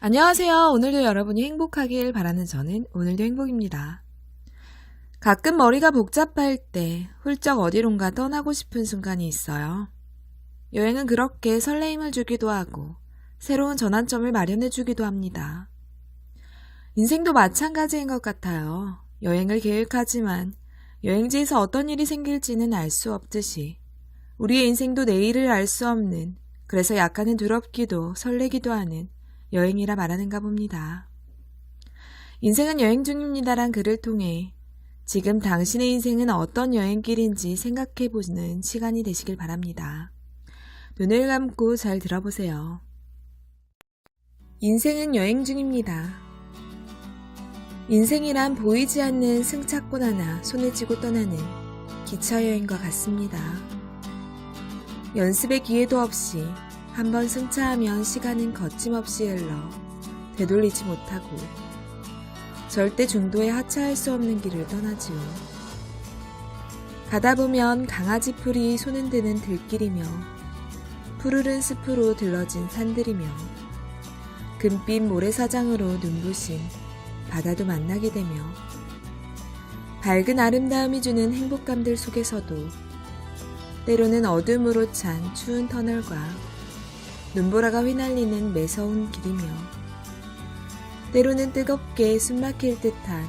안녕하세요. 오늘도 여러분이 행복하길 바라는 저는 오늘도 행복입니다. 가끔 머리가 복잡할 때 훌쩍 어디론가 떠나고 싶은 순간이 있어요. 여행은 그렇게 설레임을 주기도 하고 새로운 전환점을 마련해 주기도 합니다. 인생도 마찬가지인 것 같아요. 여행을 계획하지만 여행지에서 어떤 일이 생길지는 알 수 없듯이 우리의 인생도 내일을 알 수 없는 그래서 약간은 두렵기도 설레기도 하는 여행이라 말하는가 봅니다. 인생은 여행 중입니다란 글을 통해 지금 당신의 인생은 어떤 여행길인지 생각해 보는 시간이 되시길 바랍니다. 눈을 감고 잘 들어보세요. 인생은 여행 중입니다. 인생이란 보이지 않는 승차권 하나 손에 쥐고 떠나는 기차 여행과 같습니다. 연습의 기회도 없이 한번 승차하면 시간은 거침없이 흘러 되돌리지 못하고 절대 중도에 하차할 수 없는 길을 떠나지요. 가다 보면 강아지 풀이 손흔드는 들길이며 푸르른 숲으로 들러진 산들이며 금빛 모래사장으로 눈부신 바다도 만나게 되며 밝은 아름다움이 주는 행복감들 속에서도 때로는 어둠으로 찬 추운 터널과 눈보라가 휘날리는 매서운 길이며 때로는 뜨겁게 숨막힐 듯한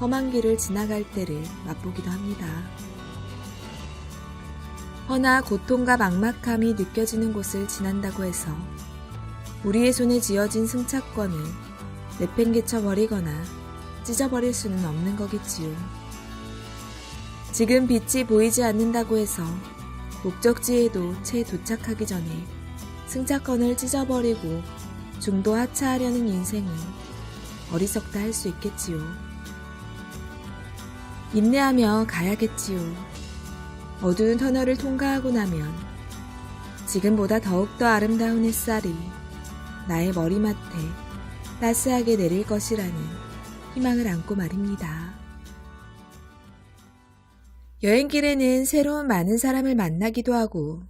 험한 길을 지나갈 때를 맛보기도 합니다. 허나 고통과 막막함이 느껴지는 곳을 지난다고 해서 우리의 손에 쥐어진 승차권을 내팽개쳐 버리거나 찢어버릴 수는 없는 거겠지요. 지금 빛이 보이지 않는다고 해서 목적지에도 채 도착하기 전에 승차권을 찢어버리고 중도 하차하려는 인생은 어리석다 할 수 있겠지요. 인내하며 가야겠지요. 어두운 터널을 통과하고 나면 지금보다 더욱더 아름다운 햇살이 나의 머리맡에 따스하게 내릴 것이라는 희망을 안고 말입니다. 여행길에는 새로운 많은 사람을 만나기도 하고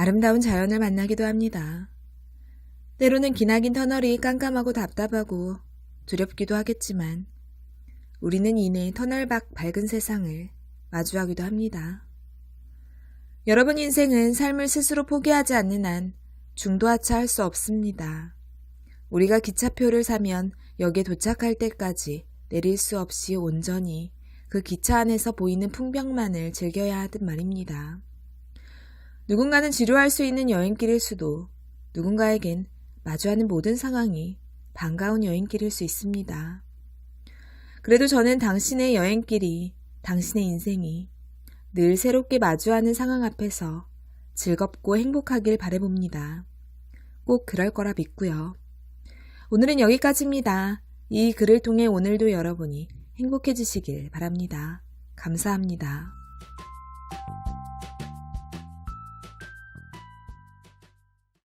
아름다운 자연을 만나기도 합니다. 때로는 기나긴 터널이 깜깜하고 답답하고 두렵기도 하겠지만 우리는 이내 터널 밖 밝은 세상을 마주하기도 합니다. 여러분 인생은 삶을 스스로 포기하지 않는 한 중도하차할 수 없습니다. 우리가 기차표를 사면 역에 도착할 때까지 내릴 수 없이 온전히 그 기차 안에서 보이는 풍경만을 즐겨야 하듯 말입니다. 누군가는 지루할 수 있는 여행길일 수도 누군가에겐 마주하는 모든 상황이 반가운 여행길일 수 있습니다. 그래도 저는 당신의 여행길이, 당신의 인생이 늘 새롭게 마주하는 상황 앞에서 즐겁고 행복하길 바래봅니다. 꼭 그럴 거라 믿고요. 오늘은 여기까지입니다. 이 글을 통해 오늘도 여러분이 행복해지시길 바랍니다. 감사합니다.